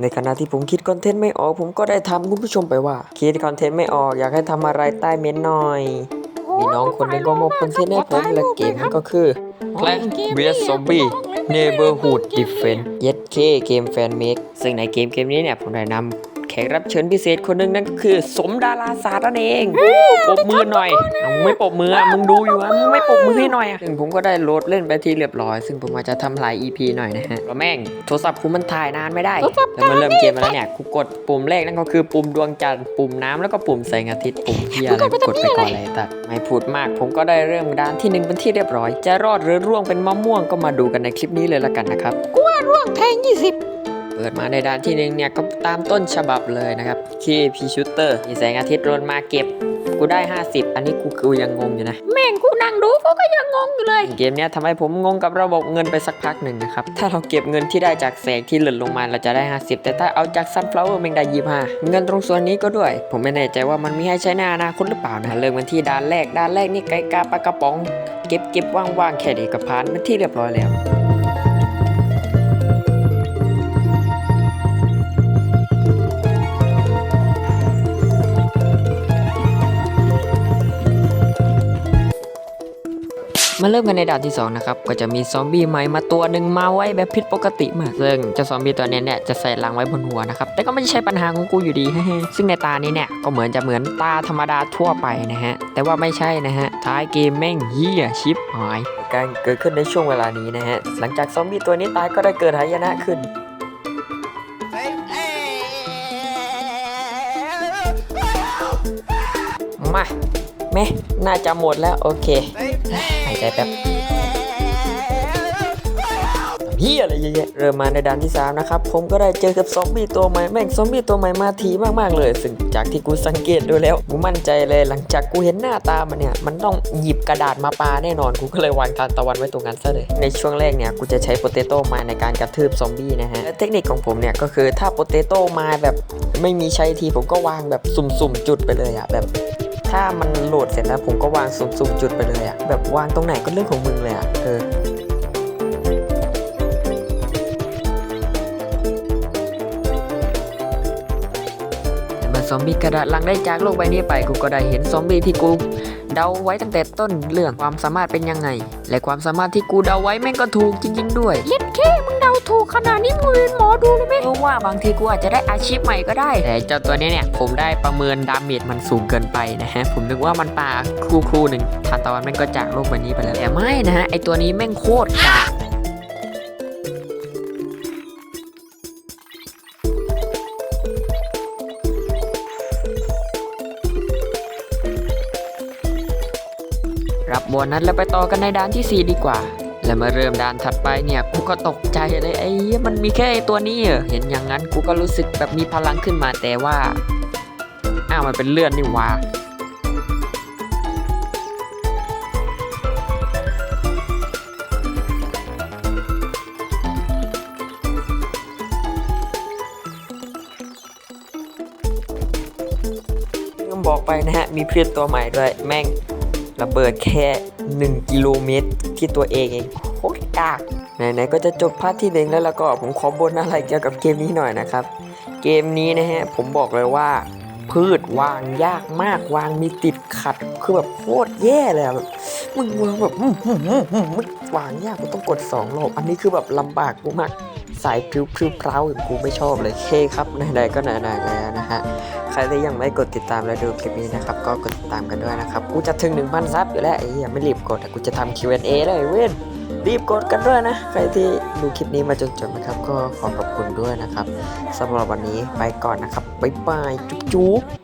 ในขณะที่ผมคิดคอนเทนต์ไม่ออก ผมก็ได้ทำคุณผู้ชมไปว่า คิดคอนเทนต์ไม่ออกอยากให้ทำอะไรใต้เม้นหน่อย มีน้องคนหนึงก็มอบคอนเทนต์ให้ผมและเกมนั้นก็คือ Plant vs Zombie Neighborhood Defense เย็ดเคเกมแฟนเมกซึ่งในเกมเกมนี้เนี่ยผมได้นำ แขกรับเชิญพิเศษคนหนึ่งนั่นก็คือ สมดาราศาสตร์นั่นเองปรบมือหน่อยเอามึงไม่ปรบมืออะมึงดูอยู่อะมึงไม่ปรบมือให้หน่อยอะซึ่งผมก็ได้โหลดเล่นไปที่เรียบร้อย ซึ่งผมอาจจะทำหลาย EP หน่อยนะฮะเพราะแม่งโทรศัพท์กูมันถ่ายนานไม่ได้ แล้วมันเริ่มเกมมาแล้วเนี่ยกูกดปุ่มแรกนั่นก็คือปุ่มดวงจันทร์ปุ่มน้ำแล้วก็ปุ่มแสงอาทิตย์ปุ่มที่อะไรกูกดไปก่อนเลยตัดไม่พูดมาก ผมก็ได้เริ่มด้านที่หนึ่งเป็นที่เรียบร้อย จะรอดหรือร่วงเป็นมะม่วงก็มาดูกันในคลิปนี้เลยละกันนะครับร่วงแทงยี่สิบ เปิดมาในด้านที่หนึ่งเนี่ยก็ตามต้นฉบับเลยนะครับคีพีชูเตอร์มีแสงอาทิตย์รนมาเก็บ กูได้ 50 อันนี้กูคือยังงงอยู่นะ แม่งกูนั่งดูกูก็ยังงงอยู่เลย เกมเนี้ยทำให้ผมงงกับระบบเงินไปสักพักหนึ่งนะครับ ถ้าเราเก็บเงินที่ได้จากแสงที่หล่นลงมาเราจะได้ 50 แต่ถ้าเอาจากซันฟลาวเวอร์แมงได้25เงินตรงส่วนนี้ก็ด้วย ผมไม่แน่ใจว่ามันมีให้ใช้ในอนาคตหรือเปล่านะเริ่มกันที่ด้านแรกด้านแรกนี่ไก่กาปลากระป๋อง เก็บเก็บว่างๆแค่นี้ก็ผ่านเป็นที่เรียบร้อยแล้ว มาเริ่มกันในด่านที่2นะครับก็จะมีซอมบี้ใหม่มาตัวหนึ่งมาไว้แบบผิดปกติมากซึ่งเจ้าซอมบี้ตัวเนี้ยเนี่ยจะใส่รังไว้บนหัวนะครับแต่ก็ไม่ใช่ปัญหาของกูอยู่ดีซึ่งในตานี้เนี่ยก็เหมือนจะเหมือนตาธรรมดาทั่วไปนะฮะแต่ว่าไม่ใช่นะฮะท้ายเกมแม่งเฮียชิปหายการเกิดขึ้นในช่วงเวลานี้นะฮะหลังจากซอมบี้ตัวนี้ตายก็ได้เกิดหายนะขึ้นมา แม่น่าจะหมดแล้ว โอเคหายใจแป๊บเฮียอะไรเยอะแยะเริ่มมาในด่านที่ 3 นะครับ ผมก็ได้เจอกับซอมบี้ตัวใหม่ แม่งซอมบี้ตัวใหม่มาทีมากๆเลย ซึ่งจากที่กูสังเกตดูแล้ว กูมั่นใจเลยหลังจากกูเห็นหน้าตามันเนี่ย มันต้องหยิบกระดาษมาปาแน่นอน กูก็เลยวางทานตะวันไว้ตรงนั้นซะเลย ในช่วงแรกเนี่ย กูจะใช้โปเตโต้มาในการกระทืบซอมบี้นะฮะและเทคนิคของผมเนี่ยก็คือถ้าโปเตโต้มาแบบไม่มีใช้ทีผมก็วางแบบสุ่มๆจุดไปเลยอะแบบ ถ้ามันโหลดเสร็จแล้วผมก็วางสุ่มๆจุดไปเลยอะแบบวางตรงไหนก็เรื่องของมึงเลยอะเออ ซอมบี้กระดาษลังได้จากโลกใบนี้ไปกูก็ได้เห็นซอมบี้ที่กูเดาไว้ตั้งแต่ต้นเรื่องความสามารถเป็นยังไง และความสามารถที่กูเดาไว้แม่งก็ถูกจริง ๆ ด้วยเย็ดแค่มึงเดาถูกขนาดนี้มึงเป็นหมอดูเลยไหมเพราะว่าบางทีกูอาจจะได้อาชีพใหม่ก็ได้ แต่เจ้าตัวเนี้ยเนี่ยผมได้ประเมินดาเมจมันสูงเกินไปนะฮะ ผมนึกว่ามันปาครูครูหนึ่งทานตะวันแม่งก็จากโลกใบนี้ไปแล้วแต่ไม่นะฮะไอตัวนี้แม่งโคตรกาก รับโบนัสแล้วไปต่อกันในด้านที่ 4 ดีกว่า แล้วมาเริ่มด่านถัดไปเนี่ยกูก็ตกใจเลยไอ้มันมีแค่ไอ้ตัวนี้เหรอเห็นอย่างนั้นกูก็รู้สึกแบบมีพลังขึ้นมาแต่ว่าอ้าวมันเป็นเลื่อนนี่ว่าลืมบอกไปนะฮะ มีเพื่อนตัวใหม่ด้วย แม่ง ระเบิดแค่ 1 กิโลเมตรที่ตัวเองเองโคตรกากไหนๆก็จะจบพาร์ทที่หนึ่งแล้วแล้วก็ผมขอบนอะไรเกี่ยวกับเกมนี้หน่อยนะครับ เกมนี้นะฮะผมบอกเลยว่า พืชวางยากมากวางมีติดขัดคือแบบโคตรแย่เลยแบบมึงวางแบบมันวางยากกูต้องกด2รอบอันนี้คือแบบลำบากกูมาก สายพริ้วพริ้วเพร้าอย่างกูไม่ชอบเลยเคครับไหนๆก็ไหนๆแล้วนะฮะใครที่ยังไม่กดติดตามและดูคลิปนี้นะครับ ก็กดติดตามกันด้วยนะครับ กูจะถึง1,000ซับอยู่แล้วไอ้เหี้ยไม่รีบกดแต่กูจะทำ Q&A เลยเว้นรีบกดกันด้วยนะ ใครที่ดูคลิปนี้มาจนจบนะครับ ก็ขอขอบคุณด้วยนะครับสำหรับวันนี้ไปก่อนนะครับบ๊ายบายจุ๊บ